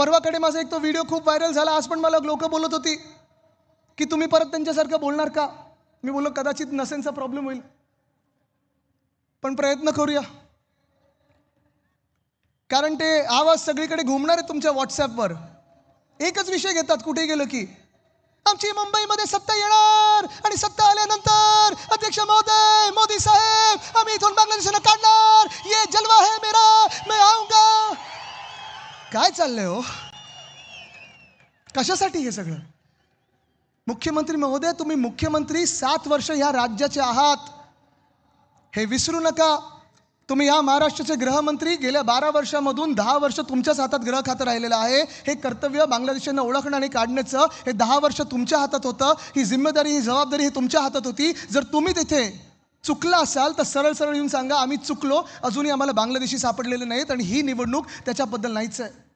परवाकडे माझा एक तो व्हिडिओ खूप व्हायरल झाला. आज पण मला लोक बोलत होती की तुम्ही परत त्यांच्यासारखं बोलणार का? मी बोललो कदाचित नसेनचा प्रॉब्लेम होईल. पण प्रयत्न करूया. कारण ते आवाज सगळीकडे घुमणार आहे तुमच्या व्हॉट्सॲपवर एकच विषय घेतात कुठे गेलं की आमची मुंबईमध्ये सत्ता येणार आणि सत्ता आल्यानंतर अध्यक्ष महोदय मोदी साहेब आम्ही इथून बांगलादेशाला काढणार. ये जलवा है काय चाललंय हो? कशासाठी हे सगळं? मुख्यमंत्री महोदय तुम्ही मुख्यमंत्री सात वर्ष ह्या राज्याचे आहात. हे विसरू नका. तुम्ही या महाराष्ट्राचे गृहमंत्री गेल्या बारा वर्षामधून दहा वर्ष तुमच्याच हातात ग्रह खातं राहिलेलं आहे. हे कर्तव्य बांगलादेशांना ओळखणं आणि काढण्याचं हे दहा वर्ष तुमच्या हातात होतं. ही जिम्मेदारी ही जबाबदारी ही तुमच्या हातात होती. जर तुम्ही तिथे चुकला असाल तर सरळ सरळ येऊन सांगा आम्ही चुकलो अजूनही आम्हाला बांगलादेशी सापडलेले नाहीत आणि ही निवडणूक त्याच्याबद्दल नाहीच आहे.